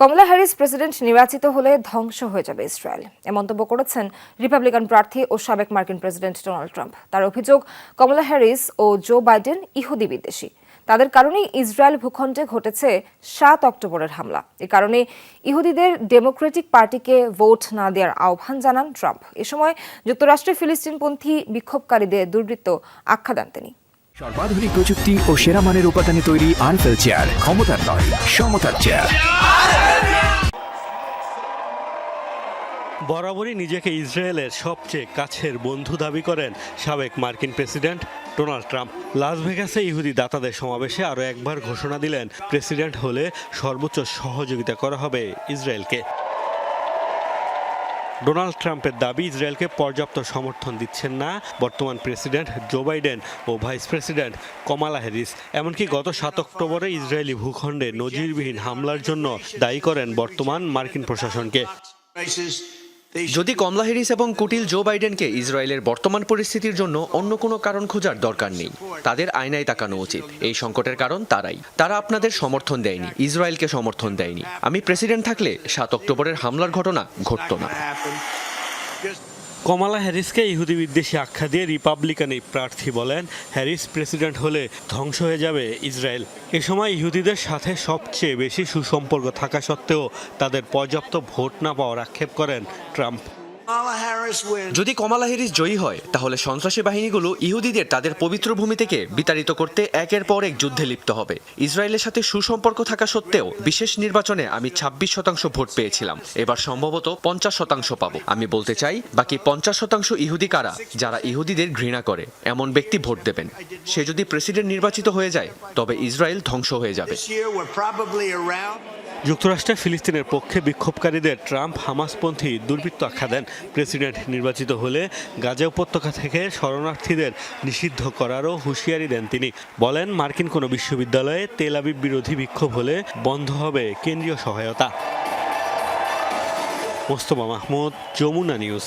কমলা Harris president নির্বাচিত হলে ধ্বংস হয়ে যাবে ইসরায়েল। এ মন্তব্য করেছেন রিপাবলিকান প্রার্থী ও সাবেক মার্কিন প্রেসিডেন্ট ডোনাল্ড ট্রাম্প। তার অভিযোগ, কমলা হ্যারিস ও জো বাইডেন ইহুদি বিদ্বেষী। তাদের কারণেই ইসরায়েল ভূখণ্ডে ঘটেছে সাত অক্টোবরের হামলা। এ কারণে ইহুদিদের ডেমোক্রেটিক পার্টিকে ভোট না দেওয়ার আহ্বান জানান ট্রাম্প। এ সময় যুক্তরাষ্ট্রে ফিলিস্তিনপন্থী বিক্ষোভকারীদের দুর্বৃত্ত আখ্যা দেন তিনি। সর্বাধুনিক প্রযুক্তি ও সেরা মানের উপাদানে তৈরি আরফেল চেয়ার ক্ষমতার নয় সমতার চেয়ার বরাবরই নিজেকে ইসরায়েলের সবচেয়ে কাছের বন্ধু দাবি করেন সাবেক মার্কিন প্রেসিডেন্ট ডোনাল্ড ট্রাম্প। লাস ভেগাসে ইহুদি দাতাদের সমাবেশে আরও একবার ঘোষণা দিলেন, প্রেসিডেন্ট হলে সর্বোচ্চ সহযোগিতা করা হবে ইসরায়েলকে। ডোনাল্ড ট্রাম্পের দাবি, ইসরায়েলকে পর্যাপ্ত সমর্থন দিচ্ছেন না। বর্তমান প্রেসিডেন্ট জো বাইডেন ও ভাইস প্রেসিডেন্ট কমালা হ্যারিস। এমনকি গত সাত অক্টোবরে ইসরায়েলি ভূখণ্ডে নজিরবিহীন হামলার জন্য দায়ী করেন বর্তমান মার্কিন প্রশাসনকে। যদি কমলা হ্যারিস এবং কুটিল জো বাইডেনকে ইসরায়েলের বর্তমান পরিস্থিতির জন্য অন্য কোনো কারণ খোঁজার দরকার নেই। তাদের আয়নায় তাকানো উচিত। এই সংকটের কারণ তারাই। তারা আপনাদের সমর্থন দেয়নি ইসরায়েলকে সমর্থন দেয়নি। আমি প্রেসিডেন্ট থাকলে সাত অক্টোবরের হামলার ঘটনা ঘটত না। কমালা হ্যারিসকে ইহুদি বিদ্বেষী আখ্যা দিয়ে রিপাবলিকান এই প্রার্থী বলেন, হ্যারিস প্রেসিডেন্ট হলে ধ্বংস হয়ে যাবে ইসরায়েল। এ সময় ইহুদিদের সাথে সবচেয়ে বেশি সুসম্পর্ক থাকা সত্ত্বেও তাদের পর্যাপ্ত ভোট না পাওয়ার আক্ষেপ করেন ট্রাম্প। যদি কমালা হ্যারিস জয়ী হয় তাহলে সন্ত্রাসী বাহিনীগুলো ইহুদিদের তাদের পবিত্র ভূমি থেকে বিতাড়িত করতে একের পর এক যুদ্ধে লিপ্ত হবে। ইসরায়েলের সাথে সুসম্পর্ক থাকা সত্ত্বেও বিশেষ নির্বাচনে আমি ছাব্বিশ শতাংশ ভোট পেয়েছিলাম। এবার সম্ভবত পঞ্চাশ শতাংশ পাব। আমি বলতে চাই বাকি পঞ্চাশ শতাংশ ইহুদি কারা যারা ইহুদিদের ঘৃণা করে এমন ব্যক্তি ভোট দেবেন। সে যদি প্রেসিডেন্ট নির্বাচিত হয়ে যায় তবে ইসরায়েল ধ্বংস হয়ে যাবে। যুক্তরাষ্ট্রে ফিলিস্তিনের পক্ষে বিক্ষোভকারীদের ট্রাম্প হামাসপন্থী দুর্বৃত্ত আখ্যা দেন। প্রেসিডেন্ট নির্বাচিত হলে গাজা উপত্যকা থেকে শরণার্থীদের নিষিদ্ধ করারও হুঁশিয়ারি দেন তিনি। বলেন, মার্কিন কোনো বিশ্ববিদ্যালয়ে তেল আবিব বিরোধী বিক্ষোভ হলে বন্ধ হবে কেন্দ্রীয় সহায়তা। মোস্তফা মাহমুদ, যমুনা নিউজ।